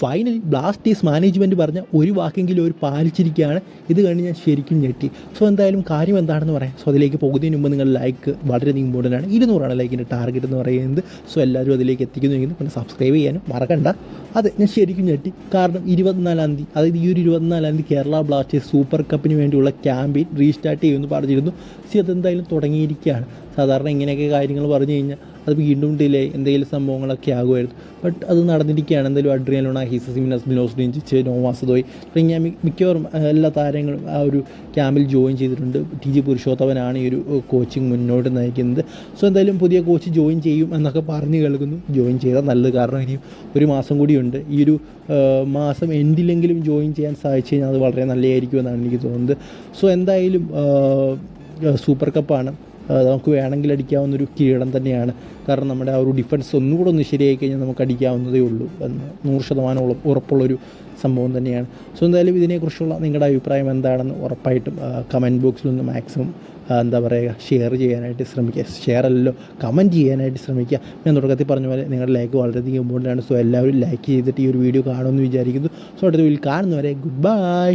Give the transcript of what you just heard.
Finally Blasters management പറഞ്ഞ ഒരു വാക്കെങ്കിലും ഒരു പാലിച്ചിരിക്കുകയാണ്. ഇത് കഴിഞ്ഞ് ഞാൻ ശരിക്കും ഞെട്ടി. സോ എന്തായാലും കാര്യം എന്താണെന്ന് പറയാം. സോ അതിലേക്ക് പോകുന്നതിന് മുമ്പ് നിങ്ങൾ ലൈക്ക് വളരെയധികം ഇമ്പോർട്ടന്റ് ആണ്. ഇരുന്നൂറാണ് ലൈക്കിന്റെ ടാർഗറ്റ് എന്ന് പറയുന്നത്. സോ എല്ലാവരും അതിലേക്ക് എത്തിക്കുന്നുവെങ്കിൽ പിന്നെ സബ്സ്ക്രൈബ് ചെയ്യാനും മറക്കണ്ട. അത് ഞാൻ ശരിക്കും ഞെട്ടി. കാരണം ഇരുപത്തിനാലാം തീയതി അതായത് ഈ ഒരു ഇരുപത്തിനാലാം തീയതി കേരള ബ്ലാസ്റ്റേഴ്സ് സൂപ്പർ കപ്പിന് വേണ്ടിയുള്ള ക്യാമ്പയിൻ റീസ്റ്റാർട്ട് ചെയ്യുമെന്ന് പറഞ്ഞിരുന്നു. സി അതെന്തായാലും തുടങ്ങിയിരിക്കുകയാണ്. സാധാരണ ഇങ്ങനെയൊക്കെ കാര്യങ്ങൾ പറഞ്ഞു കഴിഞ്ഞാൽ അത് വീണ്ടും ഡിലേ എന്തെങ്കിലും സംഭവങ്ങളൊക്കെ ആകുമായിരുന്നു. ബട്ട് അത് നടന്നിരിക്കുകയാണ്. എന്തായാലും അഡ്രിയാലോണ ഹിസസിമിനസ് ബിനോസ് ഡിഞ്ചിച്ച് നോവാസദോയ് തുടങ്ങിയ മിക്കവാറും എല്ലാ താരങ്ങളും ആ ഒരു ക്യാമ്പിൽ ജോയിൻ ചെയ്തിട്ടുണ്ട്. ടി ജി പുരുഷോത്തമനാണ് ഈ ഒരു കോച്ചിങ് മുന്നോട്ട് നയിക്കുന്നത്. സോ എന്തായാലും പുതിയ കോച്ച് ജോയിൻ ചെയ്യും എന്നൊക്കെ പറഞ്ഞ് കേൾക്കുന്നു. ജോയിൻ ചെയ്താൽ നല്ലത് കാരണം ഇനിയും ഒരു മാസം കൂടിയുണ്ട് ഈ ഒരു മാസം എൻഡിലെങ്കിലും ജോയിൻ ചെയ്യാൻ സാധിച്ചു കഴിഞ്ഞാൽ അത് വളരെ നല്ലതായിരിക്കും എന്നാണ് എനിക്ക് തോന്നുന്നത്. സോ എന്തായാലും സൂപ്പർ കപ്പാണ്. നമുക്ക് വേണമെങ്കിൽ അടിക്കാവുന്നൊരു കീടം തന്നെയാണ്. കാരണം നമ്മുടെ ആ ഒരു ഡിഫൻസ് ഒന്നുകൂടെ ഒന്ന് ശരിയായി കഴിഞ്ഞാൽ നമുക്ക് അടിക്കാവുന്നതേ ഉള്ളൂ എന്ന് നൂറ് ശതമാനം ഉറ- ഉറപ്പുള്ളൊരു സംഭവം തന്നെയാണ്. സോ എന്തായാലും ഇതിനെക്കുറിച്ചുള്ള നിങ്ങളുടെ അഭിപ്രായം എന്താണെന്ന് ഉറപ്പായിട്ടും കമന്റ് ബോക്സിൽ നിന്ന് മാക്സിമം എന്താ പറയുക ഷെയർ ചെയ്യാനായിട്ട് ശ്രമിക്കുക. ഷെയർ അല്ലല്ലോ കമന്റ് ചെയ്യാനായിട്ട് ശ്രമിക്കുക. ഞാൻ തുടക്കത്തിൽ പറഞ്ഞ പോലെ നിങ്ങളുടെ ലൈക്ക് വളരെയധികം ഇമ്പോർട്ടന്റ് ആണ്. സോ എല്ലാവരും ലൈക്ക് ചെയ്തിട്ട് ഈ ഒരു വീഡിയോ കാണുമെന്ന് വിചാരിക്കുന്നു. സോ അടുത്ത വീട്ടിൽ കാണുന്നവരെ ഗുഡ് ബൈ